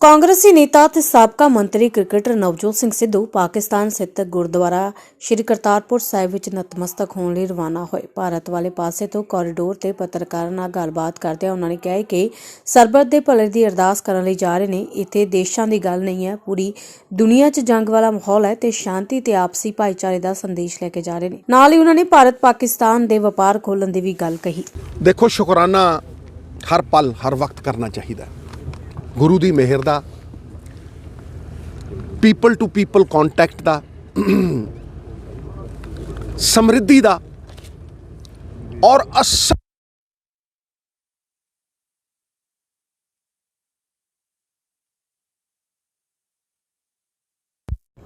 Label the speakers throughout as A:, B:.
A: ਕਾਂਗਰਸੀ ਨੇਤਾ ਤੇ ਸਾਬਕਾ ਮੰਤਰੀ ਕ੍ਰਿਕਟਰ ਨਵਜੋਤ ਸਿੰਘ ਸਿੱਧੂ ਪਾਕਿਸਤਾਨ ਸਥਿਤ ਗੁਰਦੁਆਰਾ ਸ਼੍ਰੀ ਕਰਤਾਰਪੁਰ ਸਾਹਿਬ ਵਿੱਚ ਨਤਮਸਤਕ ਹੋਣ ਲਈ ਰਵਾਨਾ ਹੋਏ। ਭਾਰਤ ਵਾਲੇ ਪਾਸੇ ਤੋਂ ਕੋਰੀਡੋਰ ਤੇ ਪੱਤਰਕਾਰਾਂ ਨਾਲ ਗੱਲਬਾਤ ਕਰਦਿਆਂ ਉਹਨਾਂ ਨੇ ਕਿਹਾ ਕਿ ਸਰਬੱਤ ਦੇ ਭਲੇ ਦੀ ਅਰਦਾਸ ਕਰਨ ਲਈ ਜਾ ਰਹੇ ਨੇ। ਇੱਥੇ ਦੇਸ਼ਾਂ ਦੀ ਗੱਲ ਨਹੀਂ ਹੈ, ਪੂਰੀ ਦੁਨੀਆ 'ਚ ਜੰਗ ਵਾਲਾ ਮਾਹੌਲ ਹੈ ਤੇ ਸ਼ਾਂਤੀ ਤੇ ਆਪਸੀ ਭਾਈਚਾਰੇ ਦਾ ਸੰਦੇਸ਼ ਲੈ ਕੇ ਜਾ ਰਹੇ ਨੇ। ਨਾਲ ਹੀ ਉਹਨਾਂ ਨੇ ਭਾਰਤ ਪਾਕਿਸਤਾਨ ਦੇ ਵਪਾਰ ਖੋਲਣ ਦੀ ਵੀ ਗੱਲ ਕਹੀ।
B: ਦੇਖੋ, ਸ਼ੁਕਰਾਨਾ ਹਰ ਪਲ, ਹਰ ਵਕਤ ਕਰਨਾ ਚਾਹੀਦਾ ਗੁਰੂ ਦੀ ਮਿਹਰ ਦਾ ਪੀਪਲ ਟੂ ਪੀਪਲ ਕੰਟੈਕਟ ਦਾ, ਸਮਰਿੱਧੀ ਦਾ, ਔਰ ਅਸ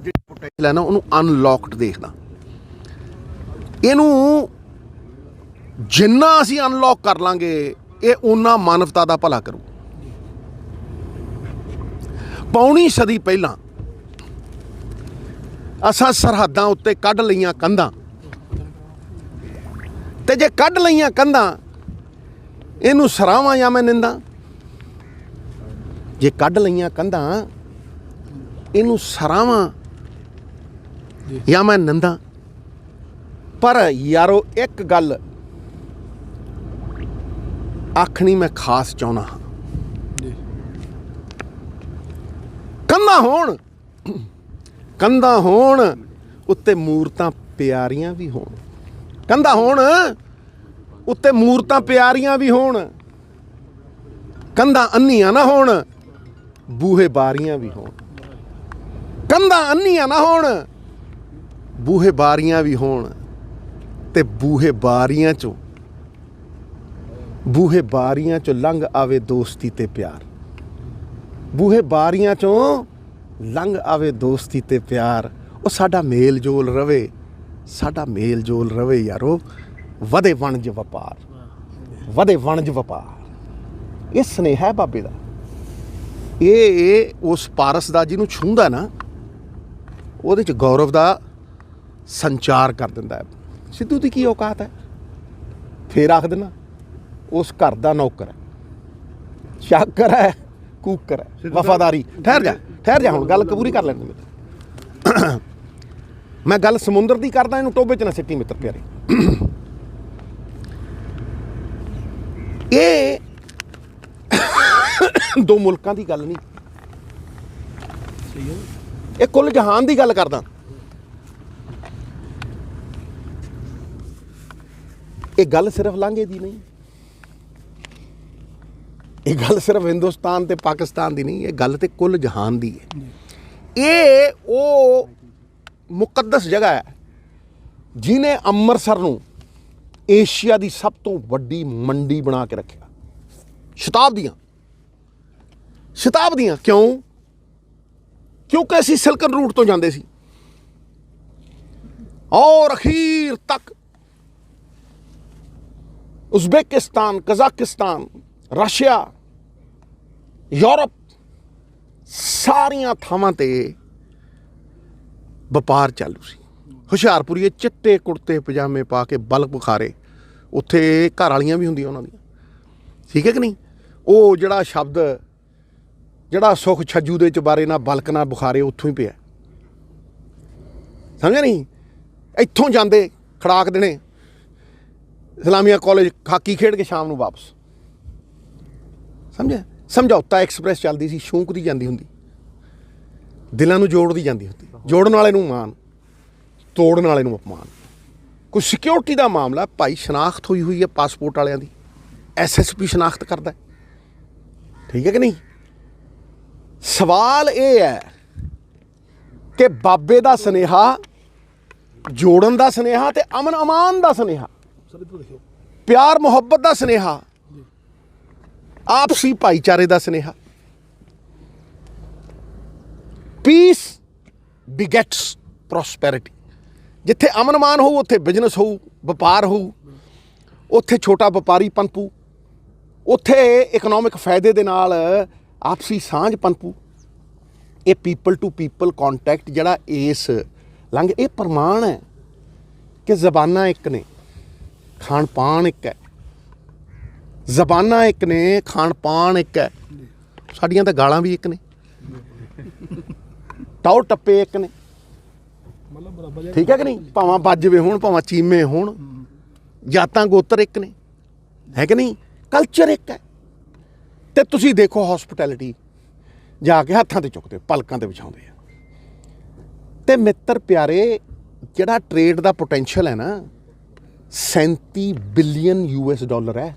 B: ਜਿਹੜੀ ਹੈ ਨਾ ਉਹਨੂੰ ਅਨਲੌਕਡ ਦੇਖਦਾ। ਇਹਨੂੰ ਜਿੰਨਾ ਅਸੀਂ ਅਨਲੌਕ ਕਰ ਲਾਂਗੇ, ਇਹ ਉਹਨਾਂ ਮਾਨਵਤਾ ਦਾ ਭਲਾ ਕਰੂ। ਪੌਣੀ ਸਦੀ ਪਹਿਲਾਂ ਅਸਾਂ ਸਰਹੱਦਾਂ ਉੱਤੇ ਕੱਢ ਲਈਆਂ ਕੰਧਾਂ। ਤੇ ਜੇ ਕੱਢ ਲਈਆਂ ਕੰਧਾਂ, ਇਹਨੂੰ ਸਰਾਵਾਂ ਜਾਂ ਮੈਂ ਨਿੰਦਾ? ਜੇ ਕੱਢ ਲਈਆਂ ਕੰਧਾਂ, ਇਹਨੂੰ ਸਰਾਵਾਂ ਜਾਂ ਮੈਂ ਨਿੰਦਾ? ਪਰ ਯਾਰੋ, ਇੱਕ ਗੱਲ ਆਖਣੀ ਮੈਂ ਖਾਸ ਚਾਹੁੰਦਾ ਹਾਂ ਕੰਧਾਂ ਹੋਣ। ਕੰਧਾਂ ਹੋਣ, ਉੱਤੇ ਮੂਰਤਾਂ ਪਿਆਰੀਆਂ ਵੀ ਹੋਣ। ਕੰਧਾਂ ਹੋਣ, ਉੱਤੇ ਮੂਰਤਾਂ ਪਿਆਰੀਆਂ ਵੀ ਹੋਣ। ਕੰਧਾਂ ਅੰਨੀਆਂ ਨਾ ਹੋਣ, ਬੂਹੇ ਬਾਰੀਆਂ ਵੀ ਹੋਣ। ਕੰਧਾਂ ਅੰਨੀਆਂ ਨਾ ਹੋਣ, ਬੂਹੇ ਬਾਰੀਆਂ ਵੀ ਹੋਣ ਤੇ ਬੂਹੇ ਬਾਰੀਆਂ ਚੋਂ, ਬੂਹੇ ਬਾਰੀਆਂ ਚੋਂ ਲੰਘ ਆਵੇ ਦੋਸਤੀ ਤੇ ਪਿਆਰ। ਬੂਹੇ ਬਾਰੀਆਂ ਚੋਂ ਲੰਘ ਆਵੇ ਦੋਸਤੀ ਤੇ ਪਿਆਰ। ਉਹ ਸਾਡਾ ਮੇਲ ਜੋਲ ਰਵੇ, ਸਾਡਾ ਮੇਲ ਜੋਲ ਰਵੇ ਯਾਰੋ। ਵਧੇ ਵਣਜ ਵਪਾਰ, ਵਧੇ ਵਣਜ ਵਪਾਰ। ਇਹ ਸਨੇਹਾ ਹੈ ਬਾਬੇ ਦਾ। ਇਹ ਇਹ ਉਸ ਪਾਰਸ ਦਾ ਜਿਹਨੂੰ ਛੂੰਦਾ ਨਾ, ਉਹਦੇ ਚ ਗੌਰਵ ਦਾ ਸੰਚਾਰ ਕਰ ਦਿੰਦਾ ਹੈ। ਸਿੱਧੂ ਦੀ ਕੀ ਔਕਾਤ ਹੈ? ਫੇਰ ਆਖ ਦੇਣਾ, ਉਸ ਘਰ ਦਾ ਨੌਕਰ ਹੈ। ਸ਼ਾਕਰ ਹੈ। ਕੂਕਰ ਹੈ ਵਫਾਦਾਰੀ। ਠਹਿਰ ਜਾ ਠਹਿਰ ਜਾ ਹੁਣ ਗੱਲ ਕਬੂਰੀ ਕਰ ਲੈਣ ਦੇ ਮਿੱਤਰ। ਮੈਂ ਗੱਲ ਸਮੁੰਦਰ ਦੀ ਕਰਦਾ ਇਹਨੂੰ ਟੋਬੇ 'ਚ ਨਾ ਸਿੱਟੀ ਮਿੱਤਰ ਪਿਆਰੇ। ਇਹ ਦੋ ਮੁਲਕਾਂ ਦੀ ਗੱਲ ਨਹੀਂ। ਇਹ ਕੁੱਲ ਜਹਾਨ ਦੀ ਗੱਲ ਕਰਦਾ। ਇਹ ਗੱਲ ਸਿਰਫ ਲਾਂਘੇ ਦੀ ਨਹੀਂ। ਇਹ ਗੱਲ ਸਿਰਫ ਹਿੰਦੁਸਤਾਨ ਤੇ ਪਾਕਿਸਤਾਨ ਦੀ ਨਹੀਂ ਇਹ ਗੱਲ ਤੇ ਕੁੱਲ ਜਹਾਨ ਦੀ ਹੈ। ਇਹ ਉਹ ਮੁਕੱਦਸ ਜਗ੍ਹਾ ਹੈ ਜਿਨੇ ਅੰਮ੍ਰਿਤਸਰ ਨੂੰ ਏਸ਼ੀਆ ਦੀ ਸਭ ਤੋਂ ਵੱਡੀ ਮੰਡੀ ਬਣਾ ਕੇ ਰੱਖਿਆ। ਸ਼ਤਾਬਦੀਆਂ। ਸ਼ਤਾਬਦੀਆਂ ਕਿਉਂ? ਕਿਉਂਕਿ ਅਸੀਂ ਸਿਲਕਨ ਰੂਟ ਤੋਂ ਜਾਂਦੇ ਸੀ। ਔਰ ਅਖੀਰ ਤੱਕ ਉਜ਼ਬੇਕਿਸਤਾਨ ਕਜ਼ਾਕਿਸਤਾਨ ਰਸ਼ੀਆ, ਯੂਰਪ, ਸਾਰੀਆਂ ਥਾਵਾਂ ਤੇ ਵਪਾਰ ਚਾਲੂ ਸੀ। ਹੁਸ਼ਿਆਰਪੁਰੀਏ ਚਿੱਟੇ ਕੁੜਤੇ, ਪਜਾਮੇ ਪਾ ਕੇ ਬਲਕ ਬੁਖਾਰੇ, ਉੱਥੇ ਘਰ ਵਾਲੀਆਂ ਵੀ ਹੁੰਦੀਆਂ ਉਹਨਾਂ ਦੀਆਂ। ਠੀਕ ਹੈ ਕਿ ਨਹੀਂ? ਉਹ ਜਿਹੜਾ ਸ਼ਬਦ, ਜਿਹੜਾ ਸੁਖ ਛੱਜੂ ਦੇ ਚ ਨਾਲ ਬਲਕ ਨਾਲ ਬੁਖਾਰੇ, ਉੱਥੋਂ ਹੀ ਪਿਆ। ਸਮਝਿਆ ਨਹੀਂ? ਇੱਥੋਂ ਜਾਂਦੇ ਖੜਾਕ ਦੇਣੇ। ਇਸਲਾਮੀਆ ਕਾਲਜ ਹਾਕੀ ਖੇਡ ਕੇ ਸ਼ਾਮ ਨੂੰ ਵਾਪਸ। ਸਮਝਿਆ? ਸਮਝੌਤਾ ਐਕਸਪ੍ਰੈਸ ਚੱਲਦੀ ਸੀ ਸ਼ੌਂਕ ਦੀ ਜਾਂਦੀ ਹੁੰਦੀ। ਦਿਲਾਂ ਨੂੰ ਜੋੜਦੀ ਜਾਂਦੀ ਹੁੰਦੀ। ਜੋੜਨ ਵਾਲੇ ਨੂੰ ਮਾਨ ਤੋੜਨ ਵਾਲੇ ਨੂੰ ਅਪਮਾਨ। ਕੋਈ ਸਿਕਿਉਰਿਟੀ ਦਾ ਮਾਮਲਾ ਭਾਈ ਸ਼ਨਾਖਤ ਹੋਈ ਹੋਈ ਹੈ ਪਾਸਪੋਰਟ ਵਾਲਿਆਂ ਦੀ। ਐਸਐਸਪੀ ਸ਼ਨਾਖਤ ਕਰਦਾ। ਠੀਕ ਹੈ ਕਿ ਨਹੀਂ? ਸਵਾਲ ਇਹ ਹੈ ਕਿ ਬਾਬੇ ਦਾ ਸਨੇਹਾ ਜੋੜਨ ਦਾ ਸਨੇਹਾ ਤੇ ਅਮਨ ਅਮਾਨ ਦਾ ਸਨੇਹਾ। ਪਿਆਰ ਮੁਹੱਬਤ ਦਾ ਸਨੇਹਾ। ਆਪਸੀ ਭਾਈਚਾਰੇ ਦਾ ਸਨੇਹਾ। ਪੀਸ ਬਿਗੇਟਸ ਪ੍ਰੋਸਪੈਰਿਟੀ ਜਿੱਥੇ ਅਮਨਮਾਨ ਹੋਊ, ਉੱਥੇ ਬਿਜ਼ਨਸ ਹੋਊ, ਵਪਾਰ ਹੋਊ, ਉੱਥੇ ਛੋਟਾ ਵਪਾਰੀ ਪਨਪੂ, ਉੱਥੇ ਇਕਨੋਮਿਕ ਫਾਇਦੇ ਦੇ ਨਾਲ ਆਪਸੀ ਸਾਂਝ ਪਨਪੂ। ਇਹ ਪੀਪਲ ਟੂ ਪੀਪਲ ਕੰਟੈਕਟ ਜਿਹੜਾ ਇਸ ਲੰਘ, ਇਹ ਪ੍ਰਮਾਣ ਹੈ ਕਿ ਜ਼ਬਾਨਾਂ ਇੱਕ ਨੇ ਖਾਣ ਪਾਣ ਇੱਕ ਹੈ। ਜ਼ਬਾਨਾਂ ਇੱਕ ਨੇ ਖਾਣ ਪਾਣ ਇੱਕ ਹੈ। ਸਾਡੀਆਂ ਤਾਂ ਗਾਲਾਂ ਵੀ ਇੱਕ ਨੇ। ਟੌ ਟੱਪੇ ਇੱਕ ਨੇ। ਠੀਕ ਹੈ ਕਿ ਨਹੀਂ? ਭਾਵਾਂ ਬਾਜਵੇ ਹੋਣ, ਭਾਵਾਂ ਚੀਮੇ ਹੋਣ। ਜਾਤਾਂ ਗੋਤਰ ਇੱਕ ਨੇ। ਹੈ ਕਿ ਨਹੀਂ? ਕਲਚਰ ਇੱਕ ਹੈ। ਤੇ ਤੁਸੀਂ ਦੇਖੋ ਹਸਪਿਟੈਲਿਟੀ ਜਾ ਕੇ ਹੱਥਾਂ ਤੇ ਚੁੱਕਦੇ ਪਲਕਾਂ ਤੇ ਵਿਛਾਉਂਦੇ ਆ। ਤੇ ਮਿੱਤਰ ਪਿਆਰੇ, ਜਿਹੜਾ ਟ੍ਰੇਡ ਦਾ ਪੋਟੈਂਸ਼ੀਅਲ ਹੈ ਨਾ 37 ਬਿਲੀਅਨ ਯੂਐਸ ਡਾਲਰ ਹੈ।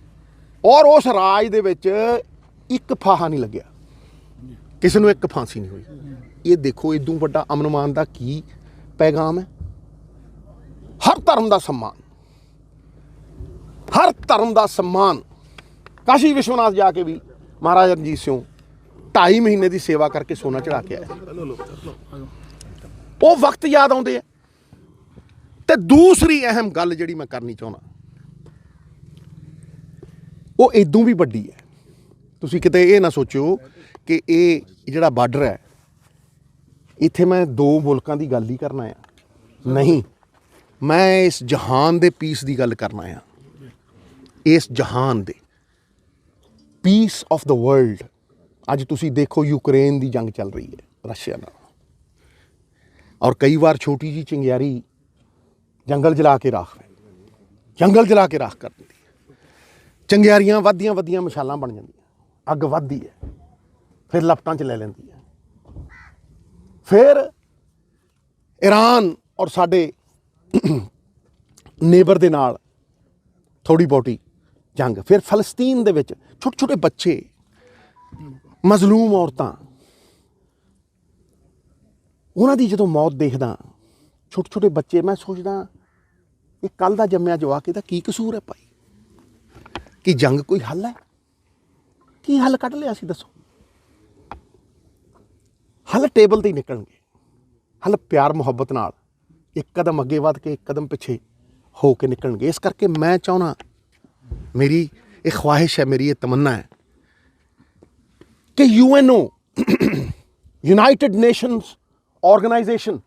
B: ਔਰ ਉਸ ਰਾਜ ਦੇ ਵਿੱਚ ਇੱਕ ਫਾਹਾ ਨਹੀਂ ਲੱਗਿਆ। ਕਿਸੇ ਨੂੰ ਇੱਕ ਫਾਂਸੀ ਨਹੀਂ ਹੋਈ। ਇਹ ਦੇਖੋ ਇਦੋਂ ਵੱਡਾ ਅਮਨਮਾਨ ਦਾ ਕੀ ਪੈਗਾਮ ਹੈ? ਹਰ ਧਰਮ ਦਾ ਸਨਮਾਨ। ਹਰ ਧਰਮ ਦਾ ਸਨਮਾਨ। ਕਾਸ਼ੀ ਵਿਸ਼ਵਨਾਥ ਜਾ ਕੇ ਵੀ ਮਹਾਰਾਜਾ ਰਣਜੀਤ ਸਿੰਘ ਢਾਈ ਮਹੀਨੇ ਦੀ ਸੇਵਾ ਕਰਕੇ ਸੋਨਾ ਚੜਾ ਕੇ ਆਇਆ ਉਹ ਵਕਤ ਯਾਦ ਆਉਂਦੇ ਆ। ਤੇ ਦੂਸਰੀ ਅਹਿਮ ਗੱਲ ਜਿਹੜੀ ਮੈਂ ਕਰਨੀ ਚਾਹੁੰਦਾ ਉਹ ਇਦੋਂ ਵੀ ਵੱਡੀ ਹੈ। ਤੁਸੀਂ ਕਿਤੇ ਇਹ ਨਾ ਸੋਚਿਓ ਕਿ ਇਹ ਜਿਹੜਾ ਬਾਰਡਰ ਹੈ, ਇੱਥੇ ਮੈਂ ਦੋ ਮੁਲਕਾਂ ਦੀ ਗੱਲ ਹੀ ਕਰਨਾ ਆ ਨਹੀਂ, ਮੈਂ ਇਸ ਜਹਾਨ ਦੇ ਪੀਸ ਦੀ ਗੱਲ ਕਰਨਾ ਆ ਇਸ ਜਹਾਨ ਦੇ ਪੀਸ ਆਫ ਦਾ ਵਰਲਡ ਅੱਜ ਤੁਸੀਂ ਦੇਖੋ ਯੂਕਰੇਨ ਦੀ ਜੰਗ ਚੱਲ ਰਹੀ ਹੈ, ਰਸ਼ੀਆ ਨਾਲ। ਔਰ ਕਈ ਵਾਰ ਛੋਟੀ ਜੀ ਚਿੰਗਿਆਰੀ ਜੰਗਲ ਜਲਾ ਕੇ ਰਾਖ ਜੰਗਲ ਜਲਾ ਕੇ ਰਾਖ ਕਰ ਦਿੰਦੀ ਚੰਗਿਆਰੀਆਂ ਵੱਧਦੀਆਂ ਵੱਧਦੀਆਂ ਮਸ਼ਾਲਾਂ ਬਣ ਜਾਂਦੀਆਂ। ਅੱਗ ਵੱਧਦੀ ਹੈ, ਫਿਰ ਲਪਟਾਂ 'ਚ ਲੈ ਲੈਂਦੀ ਹੈ। ਫਿਰ ਈਰਾਨ ਔਰ ਸਾਡੇ ਨੇਬਰ ਦੇ ਨਾਲ ਥੋੜੀ ਬਹੁਤੀ ਜੰਗ, ਫਿਰ ਫਲਸਤੀਨ ਦੇ ਵਿੱਚ ਛੋਟੇ ਛੋਟੇ ਬੱਚੇ, ਮਜ਼ਲੂਮ ਔਰਤਾਂ, ਉਹਨਾਂ ਦੀ ਜਦੋਂ ਮੌਤ ਦੇਖਦਾ, ਛੋਟੇ ਛੋਟੇ ਬੱਚੇ, ਮੈਂ ਸੋਚਦਾ, ਇਹ ਕੱਲ ਦਾ ਜੰਮਿਆ ਜਵਾਕ, ਇਹਦਾ ਕੀ ਕਸੂਰ ਹੈ ਭਾਈ? ਕਿ ਜੰਗ ਕੋਈ ਹੱਲ ਹੈ? ਕੀ ਹੱਲ ਕੱਢ ਲਿਆ ਸੀ, ਦੱਸੋ? ਹੱਲ ਟੇਬਲ ਤੇ ਹੀ ਨਿਕਲਣਗੇ। ਹੱਲ ਪਿਆਰ, ਮੁਹੱਬਤ ਨਾਲ। ਇੱਕ ਕਦਮ ਅੱਗੇ ਵੱਧ ਕੇ, ਇੱਕ ਕਦਮ ਪਿੱਛੇ ਹੋ ਕੇ ਨਿਕਲਣਗੇ। ਇਸ ਕਰਕੇ ਮੈਂ ਚਾਹਣਾ ਮੇਰੀ ਇਹ ਖਵਾਹਿਸ਼ ਹੈ, ਮੇਰੀ ਇਹ ਤਮੰਨਾ ਹੈ ਕਿ ਯੂਐਨਓ ਯੂਨਾਈਟਿਡ ਨੇਸ਼ਨਸ ਆਰਗੇਨਾਈਜੇਸ਼ਨ,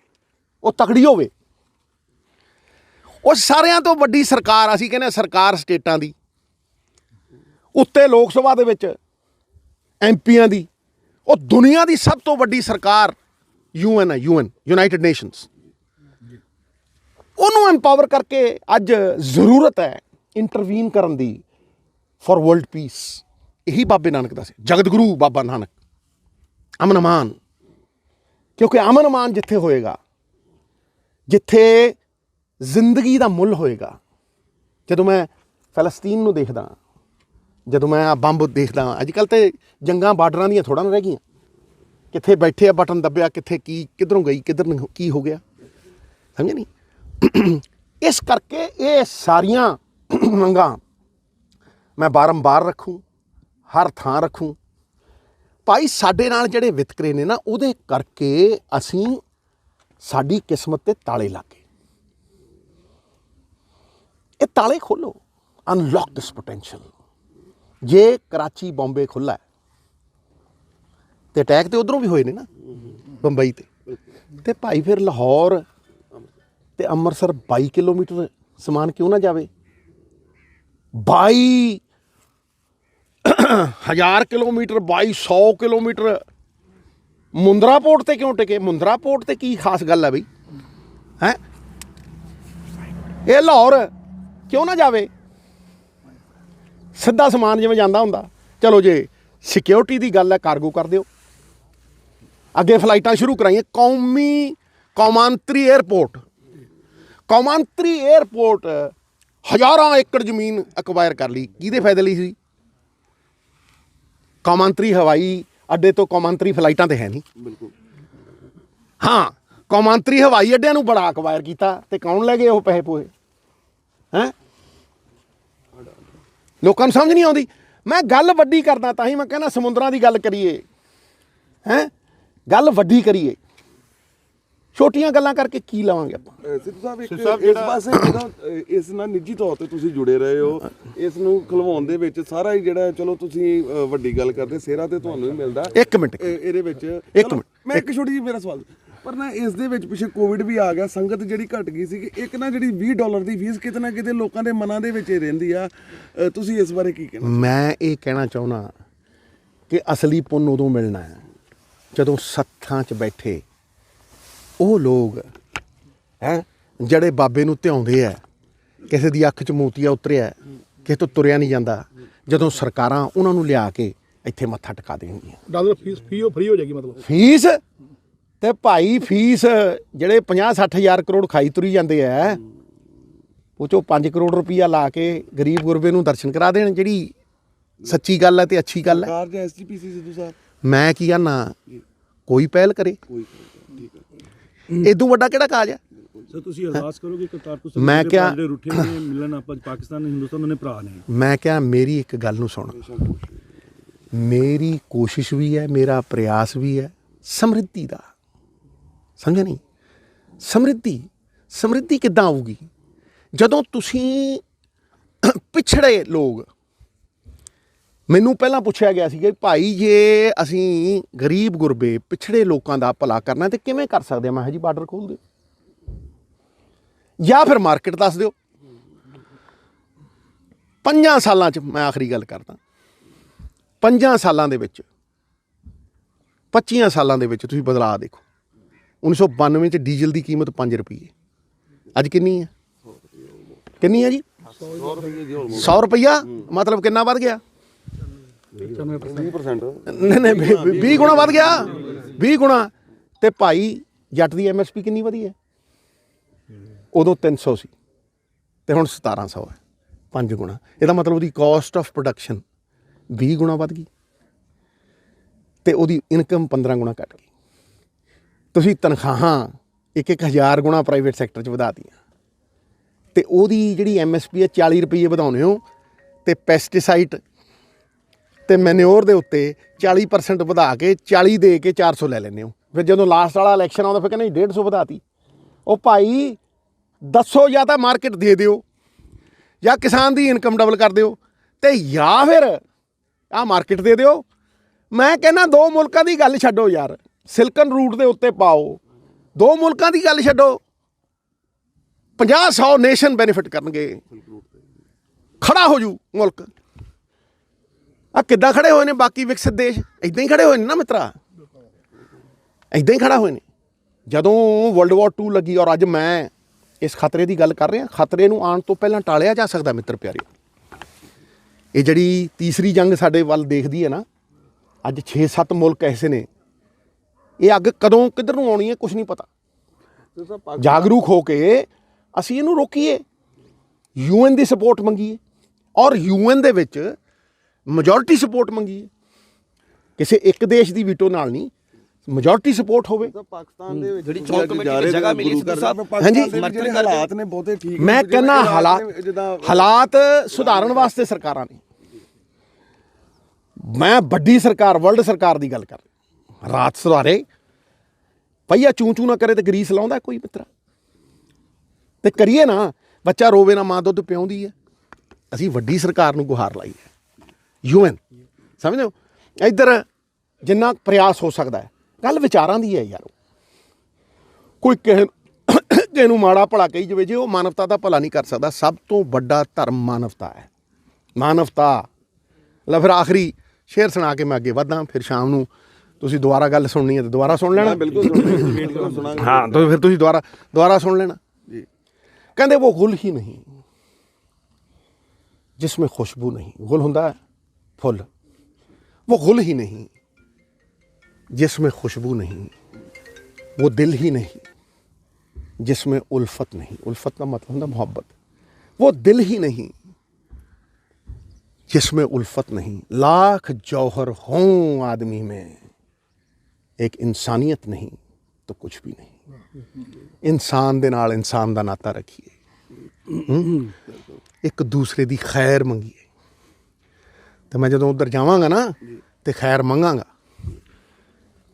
B: ਉਹ ਤਕੜੀ ਹੋਵੇ। ਉਹ ਸਾਰਿਆਂ ਤੋਂ ਵੱਡੀ ਸਰਕਾਰ, ਅਸੀਂ ਕਹਿੰਦੇ ਸਰਕਾਰ ਸਟੇਟਾਂ ਦੀ। ਉੱਤੇ ਲੋਕ ਸਭਾ ਦੇ ਵਿੱਚ ਐਮਪੀਆਂ ਦੀ, ਉਹ ਦੁਨੀਆ ਦੀ ਸਭ ਤੋਂ ਵੱਡੀ ਸਰਕਾਰ ਯੂਐਨ ਹੈ ਯੂਐਨ ਯੂਨਾਈਟਿਡ ਨੇਸ਼ਨਸ ਉਹਨੂੰ ਐਮਪਾਵਰ ਕਰਕੇ ਅੱਜ ਜ਼ਰੂਰਤ ਹੈ ਇੰਟਰਵੀਨ ਕਰਨ ਦੀ ਫॉर ਵਰਲਡ ਪੀਸ ਇਹੀ ਬਾਬੇ ਨਾਨਕ ਦਾ ਸੀ। ਜਗਤ ਗੁਰੂ ਬਾਬਾ ਨਾਨਕ, ਅਮਨ ਅਮਾਨ ਕਿਉਂਕਿ ਅਮਨ ਅਮਾਨ ਜਿੱਥੇ ਹੋਏਗਾ, ਜਿੱਥੇ ਜ਼ਿੰਦਗੀ ਦਾ ਮੁੱਲ ਹੋਏਗਾ, ਜਦੋਂ ਮੈਂ ਫਲਸਤੀਨ ਨੂੰ ਦੇਖਦਾ ਜਦੋਂ ਮੈਂ ਆ ਬੰਬ ਦੇਖਦਾ ਅੱਜ ਕੱਲ ਤੇ ਜੰਗਾਂ ਬਾਰਡਰਾਂ ਦੀਆਂ ਥੋੜਾ ਨਾ ਰਹਿ ਗਈਆਂ। ਕਿੱਥੇ ਬੈਠੇ ਆ, ਬਟਨ ਦੱਬਿਆ, ਕਿੱਥੇ ਕੀ, ਕਿੱਧਰੋਂ ਗਈ, ਕਿੱਧਰ ਨੂੰ ਕੀ ਹੋ ਗਿਆ। ਸਮਝੇ ਨਹੀਂ ਇਸ ਕਰਕੇ ਇਹ ਸਾਰੀਆਂ ਮੰਗਾਂ ਮੈਂ ਬਾਰੰਬਾਰ ਰੱਖੂੰ, ਹਰ ਥਾਂ ਰੱਖੂੰ। ਭਾਈ, ਸਾਡੇ ਨਾਲ ਜਿਹੜੇ ਵਿਤਕਰੇ ਨੇ ਨਾ, ਉਹਦੇ ਕਰਕੇ ਅਸੀਂ ਸਾਡੀ ਕਿਸਮਤ ਤੇ ਤਾਲੇ ਲੱਗੇ। ਇਹ ਤਾਲੇ ਖੋਲੋ। ਅਨਲੌਕ ਦਿਸ ਪੋਟੈਂਸ਼ੀਅਲ ਜੇ ਕਰਾਚੀ, ਬੰਬੇ ਖੁੱਲਾ ਹੈ, ਤੇ ਅਟੈਕ ਤੇ ਉਧਰੋਂ ਵੀ ਹੋਏ ਨੇ ਨਾ, ਬੰਬਈ ਤੇ। ਤੇ ਭਾਈ ਫਿਰ ਲਾਹੌਰ ਤੇ ਅੰਮ੍ਰਿਤਸਰ 22 ਕਿਲੋਮੀਟਰ ਸਮਾਨ ਕਿਉਂ ਨਾ ਜਾਵੇ? 22 ਹਜ਼ਾਰ ਕਿਲੋਮੀਟਰ 2200 ਕਿਲੋਮੀਟਰ। ਮੁੰਦਰਾ ਪੋਰਟ ਤੇ ਕਿਉਂ ਟਿਕੇ? ਮੁੰਦਰਾ ਪੋਰਟ ਤੇ ਕੀ ਖਾਸ ਗੱਲ ਹੈ ਬਈ? ਹੈ? ਇਹ ਲਾਹੌਰ ਕਿਉਂ ਨਾ ਜਾਵੇ? ਸਿੱਧਾ ਸਮਾਨ ਜਿਵੇਂ ਜਾਂਦਾ ਹੁੰਦਾ। ਚਲੋ ਜੇ ਸਿਕਿਉਰਿਟੀ ਦੀ ਗੱਲ ਹੈ ਕਾਰਗੋ ਕਰ ਦਿਓ। ਅੱਗੇ ਫਲਾਈਟਾਂ ਸ਼ੁਰੂ ਕਰਾਈਆਂ ਕੌਮੀ ਕੌਮਾਂਤਰੀ 에ਅਰਪੋਰਟ ਕੌਮਾਂਤਰੀ 에ਅਰਪੋਰਟ ਹਜ਼ਾਰਾਂ ਏਕੜ ਜ਼ਮੀਨ ਅਕਵਾਇਰ ਕਰ ਲਈ। ਕਿਹਦੇ ਫਾਇਦੇ ਲਈ ਸੀ? ਕੌਮਾਂਤਰੀ ਹਵਾਈ ਅੱਡੇ ਤੋਂ ਕੌਮਾਂਤਰੀ ਫਲਾਈਟਾਂ ਤੇ ਹੈ ਨਹੀਂ। ਬਿਲਕੁਲ। ਹਾਂ ਕੌਮਾਂਤਰੀ ਹਵਾਈ ਅੱਡਿਆਂ ਨੂੰ ਬੜਾ ਅਕਵਾਇਰ ਕੀਤਾ ਤੇ ਕੌਣ ਲੈ ਗਏ ਉਹ ਪੈਸੇ ਪੋਏ ਹੈ? ਲੋਕਾਂ ਨੂੰ ਸਮਝ ਨਹੀਂ ਆਉਂਦੀ। ਮੈਂ ਗੱਲ ਵੱਡੀ ਕਰਦਾ ਤਾਂ ਹੀ ਮੈਂ ਕਹਿੰਦਾ ਸਮੁੰਦਰਾਂ ਦੀ ਗੱਲ ਕਰੀਏ। ਹੈ? ਗੱਲ ਵੱਡੀ ਕਰੀਏ। ਛੋਟੀਆਂ ਗੱਲਾਂ ਕਰਕੇ ਕੀ ਲਵਾਂਗੇ ਆਪਾਂ?
C: ਸਿੱਧੂ ਸਾਹਿਬ ਇੱਕ ਇਸ ਪਾਸੇ ਜਿਹੜਾ ਇਸ ਨਾਲ ਨਿੱਜੀ ਤੌਰ ਤੇ ਤੁਸੀਂ ਜੁੜੇ ਰਹੇ ਹੋ। ਇਸ ਨੂੰ ਖਲਵਾਉਣ ਦੇ ਵਿੱਚ ਸਾਰਾ ਹੀ ਜਿਹੜਾ ਚਲੋ ਤੁਸੀਂ ਵੱਡੀ ਗੱਲ ਕਰਦੇ ਸਿਹਰਾ ਤੇ ਤੁਹਾਨੂੰ ਹੀ ਮਿਲਦਾ।
B: ਇੱਕ ਮਿੰਟ।
C: ਇਹ- ਇਹਦੇ ਵਿੱਚ
B: ਇੱਕ ਮਿੰਟ,
C: ਮੈਂ ਇੱਕ ਛੋਟੀ ਜਿਹੀ ਮੇਰਾ ਸਵਾਲ। ਪਰ ਨਾ ਇਸ ਦੇ ਵਿੱਚ ਪਿੱਛੇ ਕੋਵਿਡ ਵੀ ਆ ਗਿਆ ਸੰਗਤ ਜਿਹੜੀ ਘਟ ਗਈ ਸੀ ਕਿ ਇੱਕ ਨਾ ਜਿਹੜੀ 20 ਡਾਲਰ ਦੀ ਫੀਸ ਕਿਤੇ ਨਾ ਕਿਤੇ ਲੋਕਾਂ ਦੇ ਮਨਾਂ ਦੇ ਵਿੱਚ ਹੀ ਰਹਿੰਦੀ ਆ। ਤੁਸੀਂ ਇਸ ਬਾਰੇ ਕੀ ਕਹਿਣਾ
B: ਮੈਂ ਇਹ ਕਹਿਣਾ ਚਾਹੁੰਦਾ ਕਿ ਅਸਲੀ ਪੁੰਨ ਉਦੋਂ ਮਿਲਣਾ ਹੈ ਜਦੋਂ ਸੱਥਾਂ 'ਚ ਬੈਠੇ ਉਹ ਲੋਕ ਹੈ ਜਿਹੜੇ ਬਾਬੇ ਨੂੰ ਧਿਆਉਂਦੇ ਆ ਕਿਸੇ ਦੀ ਅੱਖ 'ਚ ਮੋਤੀਆ ਉਤਰਿਆ ਕਿਸੇ ਤੋਂ ਤੁਰਿਆ ਨਹੀਂ ਜਾਂਦਾ ਜਦੋਂ ਸਰਕਾਰਾਂ ਉਹਨਾਂ ਨੂੰ ਲਿਆ ਕੇ ਇੱਥੇ ਮੱਥਾ ਟਿਕਾ ਦੇਣਗੀਆਂ।
D: ਡਾਲਰ ਫੀਸ ਫੀ ਉਹ ਫ੍ਰੀ ਹੋ ਜਾਏਗੀ ਮਤਲਬ?
B: ਫੀਸ ਤੇ ਭਾਈ ਫੀਸ ਜਿਹੜੇ 50 60 ਹਜ਼ਾਰ ਕਰੋੜ ਖਾਈ ਤੁਰੀ ਜਾਂਦੇ ਆ ਉਹ ਚੋਂ 5 ਕਰੋੜ ਰੁਪਈਆ ਲਾ ਕੇ ਗਰੀਬ ਗੁਰਬੇ ਨੂੰ ਦਰਸ਼ਨ ਕਰਾ ਦੇਣ ਜਿਹੜੀ ਸੱਚੀ ਗੱਲ ਹੈ ਤੇ ਅੱਛੀ ਗੱਲ ਹੈ।
C: ਸਰਕਾਰ ਜਾਂ ਐਸਜੀਪੀਸੀ ਸਿੱਧੂ ਸਾਹਿਬ?
B: ਮੈਂ ਕੀ ਆਨਾ ਕੋਈ ਪਹਿਲ ਕਰੇ?
C: ਕੋਈ ਠੀਕ ਹੈ।
B: ਇਦੋਂ ਵੱਡਾ ਕਿਹੜਾ ਕਾਜ ਹੈ?
E: ਸਰ ਤੁਸੀਂ ਅਰਦਾਸ ਕਰੋਗੇ ਕਰਤਾਰਪੁਰ
B: ਮੈਂ
E: ਦੇ
B: ਕਿਹਾ-
E: ਜਿਹੜੇ ਰੁੱਠੇ ਨੇ ਮਿਲਣ ਆਪਾਂ ਪਾਕਿਸਤਾਨ ਹਿੰਦੁਸਤਾਨ ਦੋਨੇ ਭਰਾ ਨੇ।
B: ਮੈਂ ਕਿਹਾ ਮੇਰੀ ਇੱਕ ਗੱਲ ਨੂੰ ਸੁਣ। ਮੇਰੀ ਕੋਸ਼ਿਸ਼ ਵੀ ਹੈ ਮੇਰਾ ਪ੍ਰਯਾਸ ਵੀ ਹੈ ਸਮਰਿੱਧੀ ਦਾ। ਸਮਝਿਆ ਨਹੀਂ? ਸਮਰਿੱਧੀ ਸਮਰਿੱਧੀ ਕਿੱਦਾਂ ਆਊਗੀ? ਜਦੋਂ ਤੁਸੀਂ ਪਿਛੜੇ ਲੋਕ, ਮੈਨੂੰ ਪਹਿਲਾਂ ਪੁੱਛਿਆ ਗਿਆ ਸੀ ਕਿ ਭਾਈ ਜੇ ਅਸੀਂ ਗਰੀਬ ਗੁਰਬੇ ਪਿਛੜੇ ਲੋਕਾਂ ਦਾ ਭਲਾ ਕਰਨਾ ਤੇ ਕਿਵੇਂ ਕਰ ਸਕਦੇ ਹਾਂ ਮੈਂ ਕਿਹਾ ਜੀ ਬਾਰਡਰ ਖੋਲ ਦਿਓ। ਜਾਂ ਫਿਰ ਮਾਰਕੀਟ ਦੱਸ ਦਿਓ। ਪੰਜਾਂ ਸਾਲਾਂ 'ਚ ਮੈਂ ਆਖਰੀ ਗੱਲ ਕਰਦਾ। ਪੰਜਾਂ ਸਾਲਾਂ ਦੇ ਵਿੱਚ 25 ਸਾਲਾਂ ਦੇ ਵਿੱਚ ਤੁਸੀਂ ਬਦਲਾਅ ਦੇਖੋ। 1992 ਚ ਡੀਜ਼ਲ ਦੀ ਕੀਮਤ 5 ਰੁਪਏ ਅੱਜ ਕਿੰਨੀ ਹੈ? ਕਿੰਨੀ ਹੈ ਜੀ? 100 ਰੁਪਈਆ? ਮਤਲਬ ਕਿੰਨਾ ਵੱਧ ਗਿਆ?
C: 20%
B: ਨਹੀਂ ਨਹੀਂ 20 ਗੁਣਾ ਵੱਧ ਗਿਆ। 20 ਗੁਣਾ। ਤੇ ਭਾਈ ਜੱਟ ਦੀ ਐਮਐਸਪੀ ਕਿੰਨੀ ਵਧੀ ਹੈ? ਉਦੋਂ 300 ਸੀ ਤੇ ਹੁਣ 1700 ਹੈ। 5 ਗੁਣਾ। ਇਹਦਾ ਮਤਲਬ ਉਹਦੀ ਕਾਸਟ ਆਫ ਪ੍ਰੋਡਕਸ਼ਨ 20 ਗੁਣਾ ਵੱਧ ਗਈ। ਤੇ ਉਹਦੀ ਇਨਕਮ 15 ਗੁਣਾ ਘਟ ਗਈ। ਤੁਸੀਂ ਤਨਖਾਹਾਂ ਇੱਕ ਇੱਕ ਹਜ਼ਾਰ ਗੁਣਾ ਪ੍ਰਾਈਵੇਟ ਸੈਕਟਰ 'ਚ ਵਧਾਤੀਆਂ। ਤੇ ਉਹਦੀ ਜਿਹੜੀ ਐਮਐਸਪੀ ਹੈ 40 ਰੁਪਏ ਵਧਾਉਣੇ ਹੋ, ਤੇ ਪੈਸਟੀਸਾਈਡ ਤੇ ਮੈਨਿਓਰ ਦੇ ਉੱਤੇ 40% ਵਧਾ ਕੇ 40 ਦੇ ਕੇ 400 ਲੈ ਲੈਂਦੇ ਹੋ। ਫਿਰ ਜਦੋਂ ਲਾਸਟ ਵਾਲਾ ਇਲੈਕਸ਼ਨ ਆਉਂਦਾ, ਫਿਰ ਕਹਿੰਦੇ ਜੀ 150 ਵਧਾਤੀ। ਉਹ ਭਾਈ ਦੱਸੋ ਜਾਂ ਤਾਂ ਮਾਰਕੀਟ ਦੇ ਦਿਓ, ਜਾਂ ਕਿਸਾਨ ਦੀ ਇਨਕਮ ਡਬਲ ਕਰ ਦਿਓ, ਤੇ ਜਾਂ ਫਿਰ ਆਹ ਮਾਰਕੀਟ ਦੇ ਦਿਓ। ਮੈਂ ਕਹਿੰਦਾ ਦੋ ਮੁਲਕਾਂ ਦੀ ਗੱਲ ਛੱਡੋ ਯਾਰ। ਸਿਲਕਨ ਰੂਟ ਦੇ ਉੱਤੇ ਪਾਓ। ਦੋ ਮੁਲਕਾਂ ਦੀ ਗੱਲ ਛੱਡੋ। 50 100 ਨੇਸ਼ਨ ਬੈਨੀਫਿਟ ਕਰਨਗੇ। ਖੜਾ ਹੋ ਜੂ ਮੁਲਕ। ਆ ਕਿੱਦਾਂ ਖੜੇ ਹੋਏ ਨੇ ਬਾਕੀ ਵਿਕਸਿਤ ਦੇਸ਼? ਇਦਾਂ ਹੀ ਖੜੇ ਹੋਏ ਨੇ ਨਾ ਮਿੱਤਰਾ। ਇਦਾਂ ਹੀ ਖੜਾ ਹੋਏ ਨੇ। ਜਦੋਂ ਵਰਲਡ ਵਾਰ 2 ਲੱਗੀ ਔਰ ਅੱਜ ਮੈਂ ਇਸ ਖਤਰੇ ਦੀ ਗੱਲ ਕਰ ਰਿਹਾ, ਖਤਰੇ ਨੂੰ ਆਉਣ ਤੋਂ ਪਹਿਲਾਂ ਟਾਲਿਆ ਜਾ ਸਕਦਾ ਮਿੱਤਰ ਪਿਆਰੇ। ਇਹ ਜਿਹੜੀ ਤੀਸਰੀ ਜੰਗ ਸਾਡੇ ਵੱਲ ਦੇਖਦੀ ਹੈ ਨਾ, ਅੱਜ 6-7 ਮੁਲਕ ਐਸੇ ਨੇ ਇਹ ਅੱਗ ਕਦੋਂ ਕਿੱਧਰ ਨੂੰ ਆਉਣੀ ਹੈ ਕੁਝ ਨਹੀਂ ਪਤਾ। ਜਾਗਰੂਕ ਹੋ ਕੇ ਅਸੀਂ ਇਹਨੂੰ ਰੋਕੀਏ। ਯੂਐਨ ਦੀ ਸਪੋਰਟ ਮੰਗੀਏ ਔਰ ਯੂਐਨ ਦੇ ਵਿੱਚ ਮੈਜੋਰਿਟੀ ਸਪੋਰਟ ਮੰਗੀਏ। ਕਿਸੇ ਇੱਕ ਦੇਸ਼ ਦੀ ਵੀਟੋ ਨਾਲ ਨਹੀਂ ਮੈਜੋਰਿਟੀ ਸਪੋਰਟ ਹੋਵੇ।
C: ਪਾਕਿਸਤਾਨ ਦੇ ਵਿੱਚ
F: ਜਿਹੜੀ
C: ਤੁਸੀਂ
F: ਚੋਣ
C: ਅੱਜ
F: ਕਮੇਟੀ
C: ਜਾ
F: ਦੀ
C: ਰਹੇ
F: ਜਗ੍ਹਾ
C: ਹੋ
F: ਮਿਲੀ
C: ਗੁਰੂ
F: ਸਿੱਧੂ
C: ਘਰ
F: ਸਾਹਿਬ,
C: ਪਾਕਿਸਤਾਨ
B: ਹਾਂਜੀ।
C: ਦੇ ਵਿੱਚ ਜਿਹੜੇ ਹਾਲਾਤ ਨੇ ਬਹੁਤੇ ਠੀਕ
B: ਮੈਂ ਕਹਿੰਦਾ ਹਾਲਾਤ ਹਾਲਾਤ ਸੁਧਾਰਨ ਵਾਸਤੇ ਸਰਕਾਰਾਂ ਨੇ। ਮੈਂ ਵੱਡੀ ਸਰਕਾਰ ਵਰਲਡ ਸਰਕਾਰ ਦੀ ਗੱਲ ਕਰ ਰਿਹਾ। ਰਾਤ ਸੁਧਾਰੇ ਪਈਆ ਚੂੰ ਚੂੰ ਨਾ ਕਰੇ ਤੇ ਗਰੀਸ ਲਾਉਂਦਾ ਕੋਈ ਮਿੱਤਰਾ ਤੇ ਕਰੀਏ ਨਾ, ਬੱਚਾ ਰੋਵੇ ਨਾ, ਮਾਂ ਦੁੱਧ ਪਿਆਉਂਦੀ ਹੈ। ਅਸੀਂ ਵੱਡੀ ਸਰਕਾਰ ਨੂੰ ਗੁਹਾਰ ਲਾਈ ਹੈ। ਯੂਐਨ, ਸਮਝਦੇ ਹੋ? ਇੱਧਰ ਜਿੰਨਾ ਪ੍ਰਯਾਸ ਹੋ ਸਕਦਾ ਹੈ, ਗੱਲ ਵਿਚਾਰਾਂ ਦੀ ਹੈ ਯਾਰ। ਕੋਈ ਕਿਸੇ ਕਿਸੇ ਨੂੰ ਮਾੜਾ ਭਲਾ ਕਹੀ ਜਾਵੇ, ਜੇ ਉਹ ਮਾਨਵਤਾ ਦਾ ਭਲਾ ਨਹੀਂ ਕਰ ਸਕਦਾ, ਸਭ ਤੋਂ ਵੱਡਾ ਧਰਮ ਮਾਨਵਤਾ ਹੈ। ਮਾਨਵਤਾ। ਲੈ ਫਿਰ ਆਖਰੀ ਸ਼ੇਰ ਸੁਣਾ ਕੇ ਮੈਂ ਅੱਗੇ ਵਧਾਂ ਫਿਰ ਸ਼ਾਮ ਨੂੰ ਤੁਸੀਂ ਦੁਬਾਰਾ ਗੱਲ ਸੁਣਨੀ ਹੈ ਤਾਂ ਦੁਬਾਰਾ ਸੁਣ ਲੈਣਾ।
C: ਬਿਲਕੁਲ ਵੇਟ ਕਰੋ ਸੁਣਾਂਗੇ।
B: ਹਾਂ ਤਾਂ ਫਿਰ ਤੁਸੀਂ ਦੁਬਾਰਾ ਦੁਬਾਰਾ ਸੁਣ ਲੈਣਾ।
C: ਜੀ।
B: ਕਹਿੰਦੇ ਉਹ ਗੁਲ ਹੀ ਨਹੀਂ ਜਿਸ ਵਿੱਚ ਖੁਸ਼ਬੂ ਨਹੀਂ। ਗੁਲ ਹੁੰਦਾ ਹੈ ਫੁੱਲ। ਉਹ ਗੁਲ ਹੀ ਨਹੀਂ ਜਿਸ ਵਿੱਚ ਖੁਸ਼ਬੂ ਨਹੀਂ। ਉਹ ਦਿਲ ਹੀ ਨਹੀਂ ਜਿਸ ਵਿੱਚ ਉਲਫਤ ਨਹੀਂ। ਉਲਫਤ ਦਾ ਮਤਲਬ ਹੁੰਦਾ ਮੁਹੱਬਤ। ਉਹ ਦਿਲ ਹੀ ਨਹੀਂ जिसमें उल्फत नहीं लाख जौहर हों आदमी में ਇੱਕ ਇਨਸਾਨੀਅਤ ਨਹੀਂ ਤਾਂ ਕੁਝ ਵੀ ਨਹੀਂ ਇਨਸਾਨ ਦੇ ਨਾਲ ਇਨਸਾਨ ਦਾ ਨਾਤਾ ਰੱਖੀਏ ਇੱਕ ਦੂਸਰੇ ਦੀ ਖੈਰ ਮੰਗੀਏ ਤੇ ਮੈਂ ਜਦੋਂ ਉਧਰ ਜਾਵਾਂਗਾ ਨਾ ਤੇ ਖੈਰ ਮੰਗਾਂਗਾ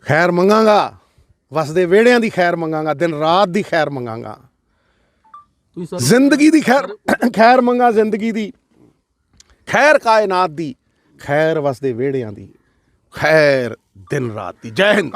B: ਖੈਰ ਮੰਗਾਂਗਾ ਵਸਦੇ ਵਿਹੜਿਆਂ ਦੀ ਖੈਰ ਮੰਗਾਂਗਾ ਦਿਨ ਰਾਤ ਦੀ ਖੈਰ ਮੰਗਾਂਗਾ ਜ਼ਿੰਦਗੀ ਦੀ ਖੈਰ ਖੈਰ ਮੰਗਾ ਜ਼ਿੰਦਗੀ ਦੀ ਖੈਰ ਕਾਇਨਾਤ ਦੀ ਖੈਰ ਵਸਦੇ ਵਿਹੜਿਆਂ ਦੀ ਖੈਰ ਦਿਨ ਰਾਤ ਦੀ। ਜੈ ਹਿੰਦ।